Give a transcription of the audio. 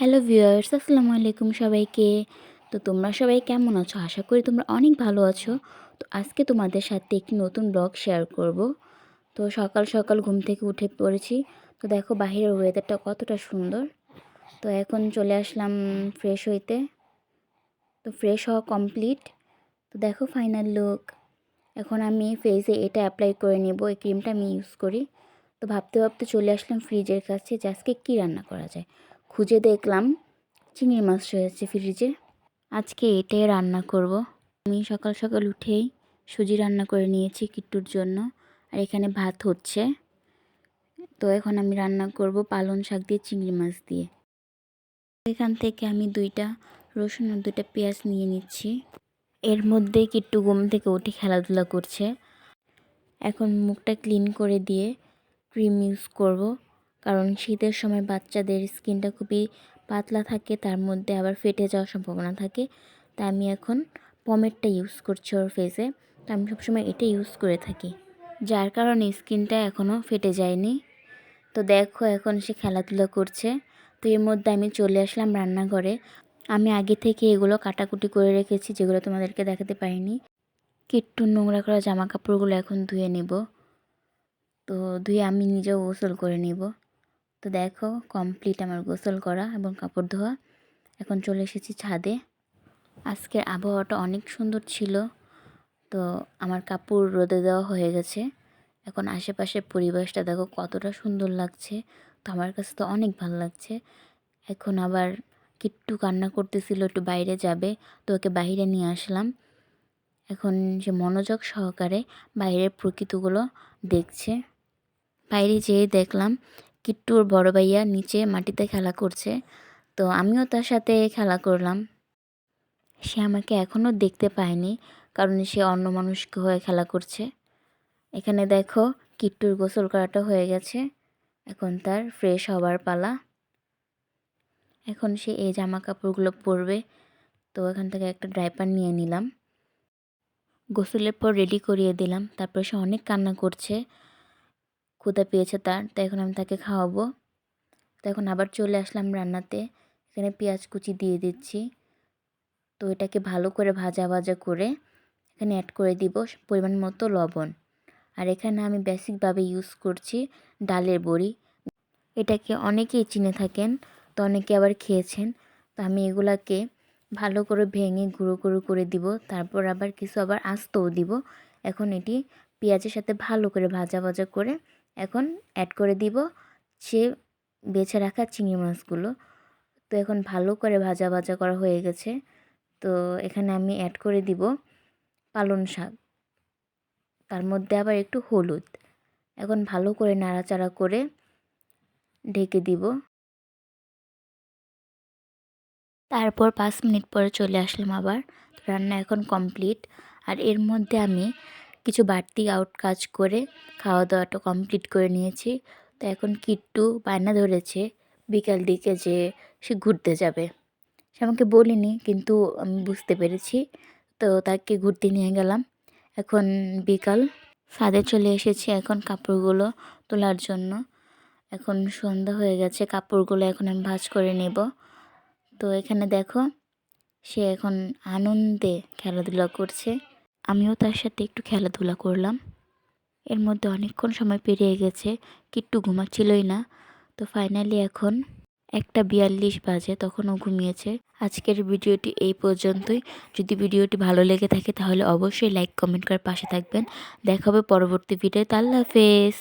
Hello viewers, আসসালামু আলাইকুম সবাইকে। তো তোমরা সবাই কেমন আছো? আশা করি তোমরা অনেক ভালো আছো। তো আজকে তোমাদের সাথে একটি নতুন ব্লগ শেয়ার করব। তো সকাল সকাল ঘুম থেকে উঠে পড়েছি। তো দেখো বাহিরের ওয়েদারটা কতটা সুন্দর। তো এখন চলে আসলাম ফ্রেশ হইতে। তো ফ্রেশ হওয়া কমপ্লিট তো দেখো ফাইনাল লুক এখন আমি ফেসে এটা অ্যাপ্লাই করে নেব, এই ক্রিমটা আমি ইউজ করি। তো ভাবতে ভাবতে চলে আসলাম ফ্রিজের কাছে যে আজকে কী রান্না করা যায়। খুঁজে দেখলাম চিংড়ি মাছ রয়েছে ফ্রিজে আজকে এটাই রান্না করব। আমি সকাল সকাল উঠেই সুজি রান্না করে নিয়েছি কিট্টুর জন্য। আর এখানে ভাত হচ্ছে। তো এখন আমি রান্না করব পালং শাক দিয়ে চিংড়ি মাছ দিয়ে। এখান থেকে আমি দুইটা রসুন আর দুইটা পেঁয়াজ নিয়ে নিচ্ছি। এর মধ্যে কিট্টু ঘুম থেকে উঠে খেলাধুলা করছে। এখন মুখটা ক্লিন করে দিয়ে ক্রিম ইউজ করব। কারণ শীতের সময় বাচ্চাদের স্কিনটা খুবই পাতলা থাকে, তার মধ্যে আবার ফেটে যাওয়ার সম্ভাবনা থাকে। তাই আমি এখন পমেটটা ইউজ করছি ওর ফেসে তো আমি সবসময় এটা ইউজ করে থাকি। যার কারণে স্কিনটা এখনও ফেটে যায়নি। তো দেখো এখন সে খেলাধুলা করছে। তো এর মধ্যে আমি চলে আসলাম রান্নাঘরে। আমি আগে থেকে এগুলো কাটাকুটি করে রেখেছি, যেগুলো তোমাদেরকে দেখাতে পারিনি। কিট্টু নোংরা করা জামা কাপড়গুলো এখন ধুয়ে নেব। তো ধুয়ে আমি নিজেও গোসল করে নিব। তো দেখো কমপ্লিট আমার গোসল করা এবং কাপড় ধোয়া। এখন চলে এসেছি ছাদে। আজকের আবহাওয়াটা অনেক সুন্দর ছিল, তো আমার কাপড় রোদে দেওয়া হয়ে গেছে। এখন আশেপাশের পরিবেশটা দেখো কতটা সুন্দর লাগছে, তো আমার কাছে তো অনেক ভালো লাগছে। এখন আবার কিট্টু কান্না করতেছিল, একটু বাইরে যাবে, তো ওকে বাইরে নিয়ে আসলাম। এখন সে মনোযোগ সহকারে বাইরের প্রকৃতিগুলো দেখছে। বাইরে যেয়ে দেখলাম কিট্টুর বড় ভাইয়া নিচে মাটিতে খেলা করছে, তো আমিও তার সাথে খেলা করলাম। সে আমাকে এখনও দেখতে পায়নি, কারণ সে অন্য মানুষকে হয়ে খেলা করছে। এখানে দেখো, কিট্টুর গোসল করাটা হয়ে গেছে। এখন তার ফ্রেশ হবার পালা। এখন সে এই জামা কাপড়গুলো পরবে, তো এখান থেকে একটা ড্রাইপার নিয়ে নিলাম। গোসলের পর রেডি করিয়ে দিলাম, তারপর সে অনেক কান্না করছে। ক্ষুদা পেয়েছে তার, তাই এখন আমি তাকে খাওয়াবো। তো এখন আবার চলে আসলাম রান্নাতে। এখানে পেঁয়াজ কুচি দিয়ে দিচ্ছি। তো এটাকে ভালো করে ভাজা ভাজা করে এখানে অ্যাড করে দিব পরিমাণ মতো লবণ। আর এখানে আমি বেসিকভাবে ইউজ করছি ডালের বড়ি। এটাকে অনেকেই চিনে থাকেন, তো অনেকে আবার খেয়েছেন। তো আমি এগুলাকে ভালো করে ভেঙে গুঁড়ো গুঁড়ো করে দিব। তারপর আবার কিছু আবার আস্তও দিব। এখন এটি পেঁয়াজের সাথে ভালো করে ভাজা ভাজা করে এখন অ্যাড করে দিব। সে বেছে রাখা চিংড়ি মাছগুলো। তো এখন ভালো করে ভাজা ভাজা করা হয়ে গেছে। তো এখানে আমি অ্যাড করে দিব পালং শাক। তার মধ্যে আবার একটু হলুদ। এখন ভালো করে নাড়াচাড়া করে ঢেকে দিব। তারপর পাঁচ মিনিট পরে চলে আসলাম আবার। রান্না এখন কমপ্লিট আর এর মধ্যে আমি কিছু বাড়তি আউট কাজ করে খাওয়া দাওয়াটা কমপ্লিট করে নিয়েছি। তো এখন কিট্টু বায়না ধরেছে বিকাল দিকে যে সে ঘুরতে যাবে। সে আমাকে বলিনি, কিন্তু আমি বুঝতে পেরেছি। তো তাকে ঘুরতে নিয়ে গেলাম। এখন বিকাল, ছাদে চলে এসেছি এখন কাপড়গুলো তোলার জন্য। এখন সন্ধ্যা হয়ে গেছে, কাপড়গুলো এখন আমি ভাজ করে নেব। তো এখানে দেখো, সে এখন আনন্দে খেলাধুলা করছে। আমিও তার সাথে একটু খেলাধুলা করলাম। এর মধ্যে অনেকক্ষণ সময় পেরিয়ে গেছে, কিট্টু ঘুমাচ্ছিলই না। তো ফাইনালি এখন একটা বিয়াল্লিশ বাজে তখনও ঘুমিয়েছে। আজকের ভিডিওটি এই পর্যন্তই। যদি ভিডিওটি ভালো লেগে থাকে তাহলে অবশ্যই লাইক কমেন্ট করে পাশে থাকবেন। দেখাবে পরবর্তী ভিডিওতে আল্লাহ হাফেজ!